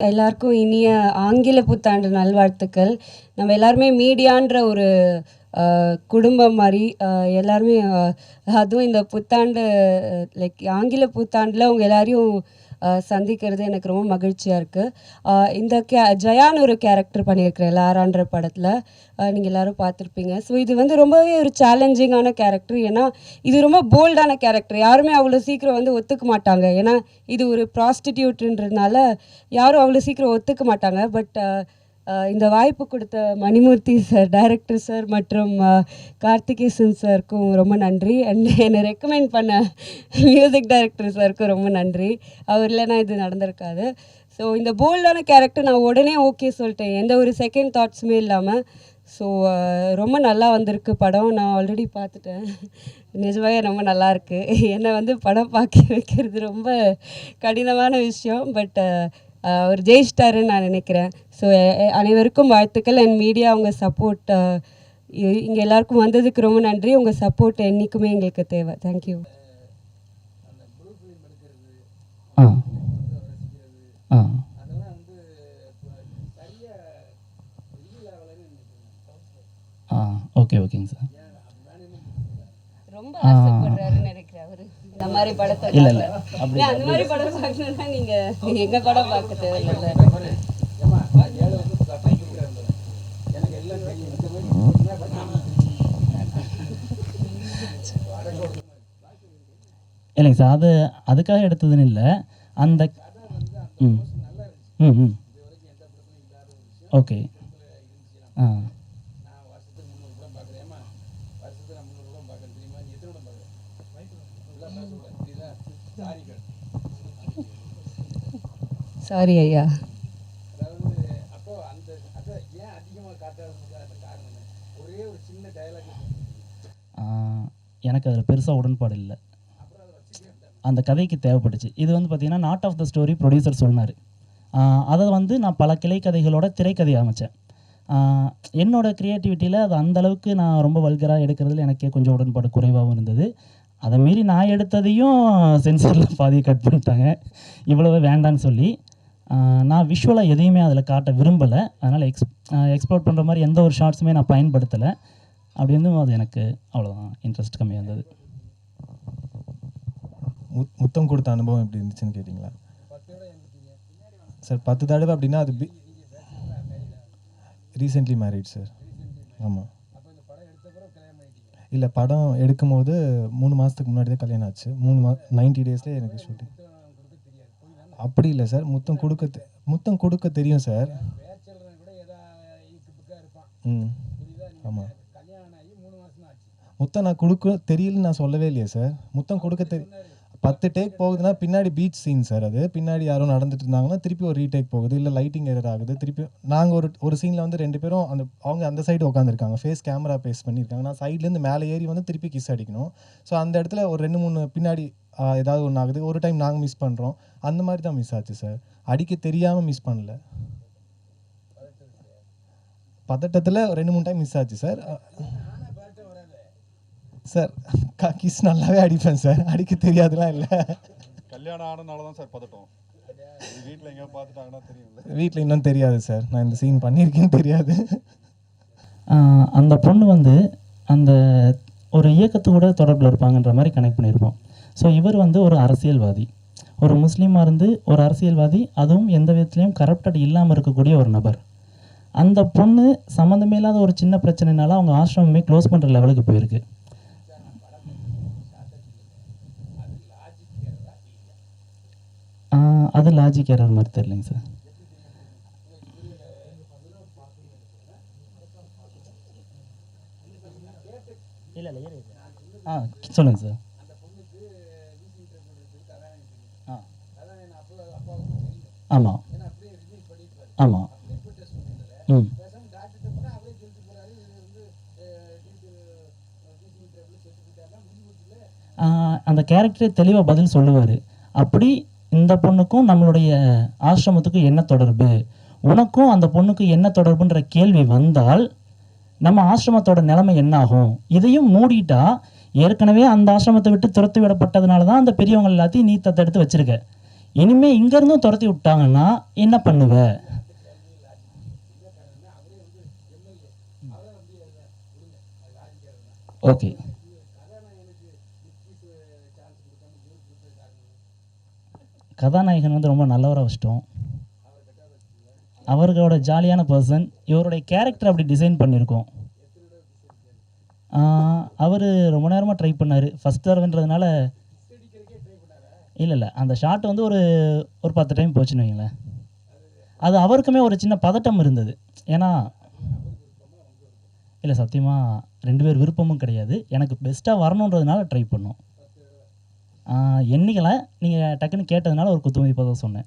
எல்லாருக்கும் இனிய ஆங்கில புத்தாண்டு நல்வாழ்த்துக்கள். நம்ம எல்லாருமே மீடியான்ற ஒரு குடும்பம் மாதிரி எல்லாருமே அதுவும் இந்த புத்தாண்டு லைக் ஆங்கில புத்தாண்டில் அவங்க எல்லாரையும் சந்திக்கிறது எனக்கு ரொம்ப மகிழ்ச்சியாக இருக்குது இந்த கே ஜயான்னு ஒரு கேரக்டர் பண்ணியிருக்கிறேன் லாரான்ற படத்தில். நீங்கள் எல்லோரும் பார்த்துருப்பீங்க. ஸோ இது வந்து ரொம்பவே ஒரு சேலஞ்சிங்கான கேரக்டர். ஏன்னா இது ரொம்ப போல்டான கேரக்டர். யாருமே அவ்வளோ சீக்கிரம் வந்து ஒத்துக்க மாட்டாங்க. ஏன்னா இது ஒரு ப்ராஸ்டிடியூட்ன்றதுனால யாரும் அவ்வளோ சீக்கிரம் ஒத்துக்க மாட்டாங்க. பட் இந்த வாய்ப்பு கொடுத்த மணிமூர்த்தி சார் டைரக்டர் சார் மற்றும் கார்த்திகேசன் சாருக்கும் ரொம்ப நன்றி. அண்ட் என்னை ரெக்கமெண்ட் பண்ண மியூசிக் டைரக்டர் சாருக்கும் ரொம்ப நன்றி. அவர் இல்லைன்னா இது நடந்திருக்காது. ஸோ இந்த போல்டான கேரக்டர் நான் உடனே ஓகே சொல்லிட்டேன். எந்த ஒரு செகண்ட் தாட்ஸுமே இல்லாமல் ஸோ ரொம்ப நல்லா வந்திருக்கு படம். நான் ஆல்ரெடி பார்த்துட்டேன். நிஜமாகவே ரொம்ப நல்லா இருக்குது என்னை வந்து படம் பார்க்க வைக்கிறது ரொம்ப கடினமான விஷயம். பட் அவர் ஜெயிச்சிட்டாருன்னு நான் நினைக்கிறேன். ஸோ அனைவருக்கும் வாழ்த்துக்கள். அண்ட் மீடியா உங்கள் சப்போர்ட் இங்கே எல்லாருக்கும் வந்ததுக்கு ரொம்ப நன்றி. உங்கள் சப்போர்ட் என்றைக்குமே எங்களுக்கு தேவை. தேங்க்யூ ஆ. ஆ. ஆ ஓகே ஓகேங்க சார் ரொம்ப ஆசைப்படுறாருன்னு நினைக்கிறேன். இல்ல, இல்ல. அப்படி- அந்த மாதிரி படம் பார்க்கணும்னா நீங்க எங்க படம் பார்க்க தேவையில்லை. இல்லைங்க சார் அது அதுக்காக எடுத்ததுன்னு இல்லை. அந்த ம் ம் ம். ஓகே. ஆ. சாரி ஐயா. எனக்கு அதில் பெருசாக உடன்பாடு இல்லை. அந்த கதைக்கு தேவைப்பட்டுச்சு. இது வந்து பார்த்தீங்கன்னா knot of the story producer சொன்னார். அதை வந்து நான் பல கிளை கதைகளோட திரைக்கதை அமைச்சேன் என்னோடய க்ரியேட்டிவிட்டியில் அது அந்தளவுக்கு நான் ரொம்ப வல்கராக எடுக்கிறதுல எனக்கே கொஞ்சம் உடன்பாடு குறைவாகவும் இருந்தது. அதை மீறி நான் எடுத்ததையும் சென்சரில் பாதியை கட் பண்ணிட்டாங்க. இவ்வளவு வேண்டான்னு சொல்லி நான் விஷுவலாக எதையுமே அதில் காட்ட விரும்பலை. அதனால் எக்ஸ் எக்ஸ்ப்ளோர் பண்ணுற மாதிரி எந்த ஒரு ஷார்ட்ஸுமே நான் பயன்படுத்தலை. அப்படி இருந்தும் அது எனக்கு அவ்வளோதான் இன்ட்ரெஸ்ட் கம்மியாக இருந்தது. முத்- முத்தம் கொடுத்த அனுபவம் எப்படி இருந்துச்சுன்னு கேட்டிங்களா? சார் பத்து தடவை அப்படின்னா அது பி ரீசெண்ட்லி மேரிட் சார் ஆமாம் இல்லை படம் எடுக்கும்போது மூணு மாதத்துக்கு முன்னாடி தான் கல்யாணம் ஆச்சு. மூணு மா நைன்டி டேஸ்லேயே எனக்கு ஷூட்டிங் அப்படி இல்லை சார். முத்தம் கொடுக்க மொத்தம் முத்தம் கொடுக்க தெரியும் சார். ம். ஆமாம் முத்தம் நான் கொடுக்க தெரியலன்னு நான் சொல்லவே இல்லையே சார். முத்தம் கொடுக்க தெரி பத்து டேக் போகுதுன்னா பின்னாடி பீச் சீன் சார் அது. பின்னாடி யாரும் நடந்துட்டு இருந்தாங்கன்னா திருப்பி ஒரு ரீடேக் போகுது. இல்லை லைட்டிங் எரர் ஆகுது. திருப்பி நாங்கள் ஒரு ஒரு சீனில் வந்து ரெண்டு பேரும் அந்த அவங்க அந்த சைடு உட்காந்துருக்காங்க ஃபேஸ் கேமரா பேஸ் பண்ணியிருக்காங்க நான் சைட்லேருந்து மேலே ஏறி வந்து திருப்பி கிஸ் அடிக்கணும். ஸோ அந்த இடத்துல ஒரு ரெண்டு மூணு பின்னாடி ஏதாவது ஒன்று ஆகுது. ஒரு டைம் நாங்கள் மிஸ் பண்ணுறோம் அந்த மாதிரி தான் மிஸ் ஆச்சு சார் அடிக்க தெரியாமல் மிஸ் பண்ணல. பதட்டத்தில் ரெண்டு மூணு டைம் மிஸ் ஆச்சு சார் சார் கிஸ் நல்லாவே அடிப்பேன் சார். அடிக்க தெரியாதுலாம் இல்லை. கல்யாணம் ஆனனால தான் சார் பதட்டம். வீட்டில் எங்கேயா பார்த்துட்டாங்கன்னா தெரியும்ல. வீட்டில் இன்னும் தெரியாது சார். நான் இந்த சீன் பண்ணியிருக்கேன்னு தெரியாது. அந்த பொண்ணு வந்து அந்த ஒரு இயக்கத்தோட தொடர்பில் இருப்பாங்கன்ற மாதிரி கனெக்ட் பண்ணியிருப்போம். ஸோ இவர் வந்து ஒரு அரசியல்வாதி. ஒரு முஸ்லீமாக இருந்து ஒரு அரசியல்வாதி அதுவும் எந்த விதத்துலையும் கரப்டட் இல்லாமல் இருக்கக்கூடிய ஒரு நபர். அந்த பொண்ணு சம்மந்தமே இல்லாத ஒரு சின்ன பிரச்சனைனால அவங்க ஆசிரமமே க்ளோஸ் பண்ணுற லெவலுக்கு போயிருக்கு. அது லாஜிக் ஏறாத மாதிரி தெரியலைங்க சார் ஆ சொல்லுங்கள் சார் ஆ. ஆமாம் ஆமாம் ம். அந்த கேரக்டரே தெளிவாக பதில் சொல்லுவார். அப்படி இந்த பொண்ணுக்கும் நம்மளுடைய ஆசிரமத்துக்கும் என்ன தொடர்பு? உனக்கும் அந்த பொண்ணுக்கு என்ன தொடர்புன்ற கேள்வி வந்தால் நம்ம ஆசிரமத்தோட நிலைமை என்ன ஆகும் இதையும் மூடிட்டா ஏற்கனவே அந்த ஆசிரமத்தை விட்டு துரத்து விடப்பட்டதுனால தான் அந்த பெரியவங்க எல்லாத்தையும் நீ தத்தெடுத்து வச்சிருக்க. இனிமே இங்கேருந்தும் துரத்தி விட்டாங்கன்னா என்ன பண்ணுவ? ஓகே. கதாநாயகன் வந்து ரொம்ப நல்லவராக வச்சிட்டோம். அவர்களோட ஜாலியான பர்சன் இவருடைய கேரக்டர் அப்படி டிசைன் பண்ணியிருக்கோம். அவர் ரொம்ப நேரமாக ட்ரை பண்ணார். ஃபஸ்ட் தடவைன்றதுனால இல்லை இல்லை அந்த ஷாட் வந்து ஒரு ஒரு பத்து டைம் போச்சுன்னு வைங்களேன். அது அவருக்குமே ஒரு சின்ன பதட்டம் இருந்தது. ஏன்னா இல்லை சத்தியமாக ரெண்டு பேர் விருப்பமும் கிடையாது. எனக்கு பெஸ்ட்டாக வரணுன்றதுனால ட்ரை பண்ணோம். எண்ணிக்கலை நீங்கள் டக்குன்னு கேட்டதுனால ஒரு குத்துமதிப்பாக தான் சொன்னேன்.